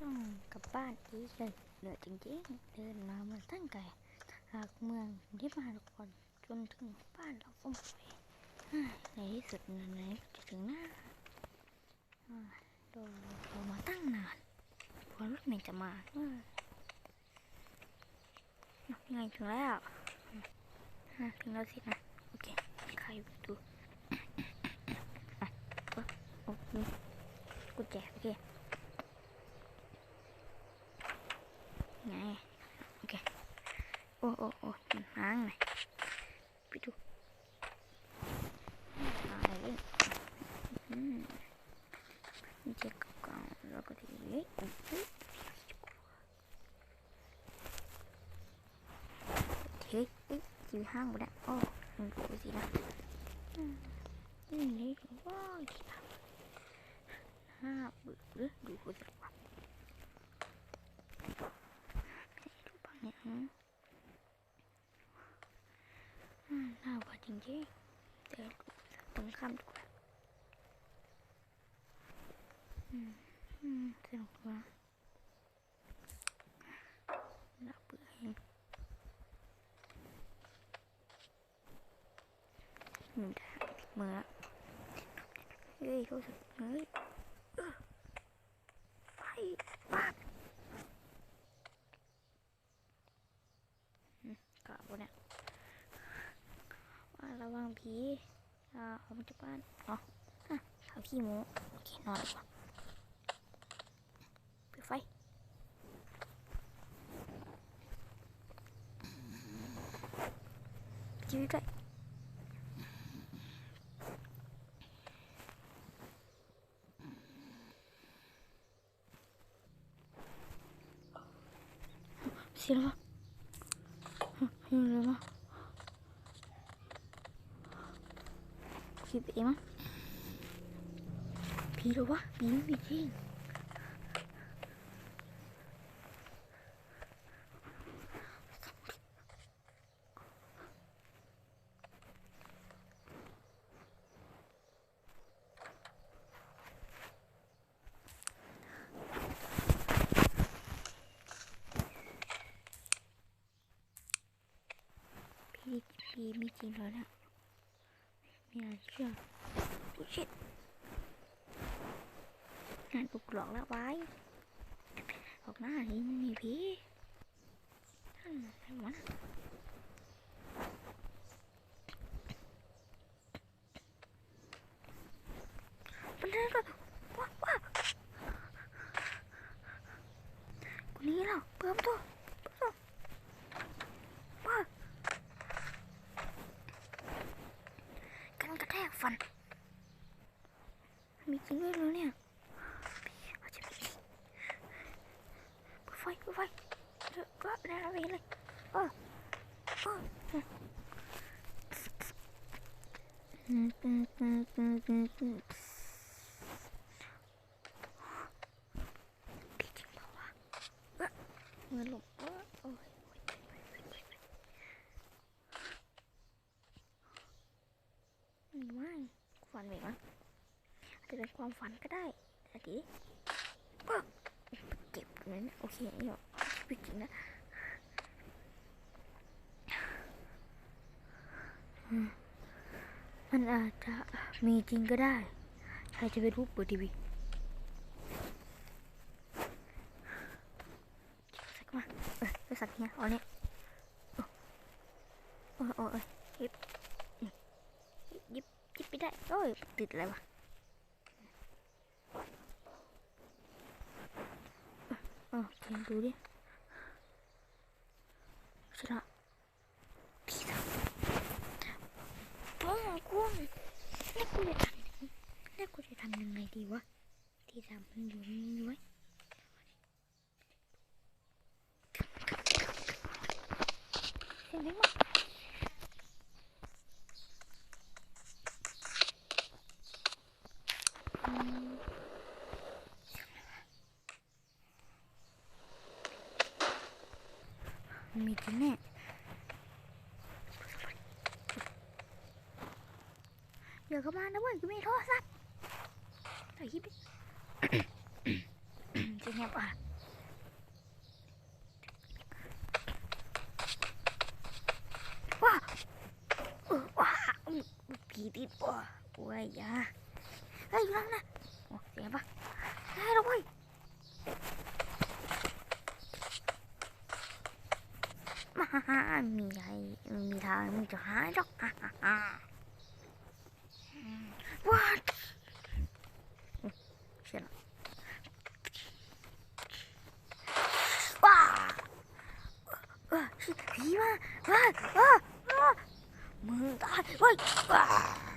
ต้องกลับบ้านอีกเลยเหนื่อยจริงๆ เดินมามันตั้งไกลหากเมืองที่มาทุกคนจนถึงบ้านเราก็หมดไปอ้ายในที่สุดนั้นไหนก็จะถึงหน้าโดนเรามาตั้งนานกว่ารถเมล์จะมาเอ้ยยังไงถึงแล้วถึงแล้วสินะโอเคใครไปดูอะโอ้โหกุญแจโอเค Ôi ôi ôi, mình háng này. Bị chú. Đấy. Ừ. Mình sẽ còn rồi có thể lấy. Ừ, ừ. Thế, chịu hang của đã. Ô, mình cổ gì đó. Mình lấy quá gì đó. Ha, bự, đủ của giật quá. 아버지인지 내일 등감도 거야. 음, 음, 그렇구나. 나쁘게. mình đã mừng ạ ghê thôi thật đấy bay bay ผีอ่าออกมาจากบ้านอ๋ออ่ะเขาขี้หมูโอเคนอนดีกว่าปิดไฟยืดด้วยเสียแล้วเห็นเลยมั้ย คิดเองมั้งผีหรอวะผีไม่มีจริงผีผีไม่จริงแล้วเนี่ย อย่าเชื่อโอ้ชิตงานปลุกหลอกแล้วไว้ออกหน้านี่มันมีผีนั่นอะไรวะมันเดินก็ว้าว้ากูหนี้แล้วเปิดประตูเปิดประตูว้ากันกระแทกฟัน มีจริงด้วยเหรอเนี่ยอาจจะมีเปิดไฟเปิดไฟเดี๋ยวก็ได้แล้วเลยเออเอออืมอืมอืมอืมอืมอืม พี่จริงเปล่าวะเงินหลงเออโอ้ยโอ้ยฝันไหมวะจะเป็นความฝันก็ได้แต่ดีปึ๊บเก็บเลยนะโอเคนี่หรอชีวิตจริงนะอืม มันอาจจะมีจริงก็ได้ ใครจะไปรู้เปิดทีวีสักมาเออไปสักเนี่ยเอาเนี่ยโอ้โอ้โอ้ยยิบนี่หยิบยิบไปได้โอ้ยติดอะไรวะโอเคดูดิชนะพี่สาวป้องกุ้งแล้วกูจะทำแล้วกูจะทำยังไงดีวะที่ทำมันอยู่นี่ไว้เสียงไหมมันมีจริงแน่อย่าเข้ามานะเว้ยกูมีโทรศัพท์ Thôi hiếp đi Chị nhập à Wow Wow Begitu Wah Wah ya Hei ulang lah Oh siapa Hei dong boy Hahaha, mình thấy mình thấy mình cho hai đó. What? 그이와 와와와 문다 와 와.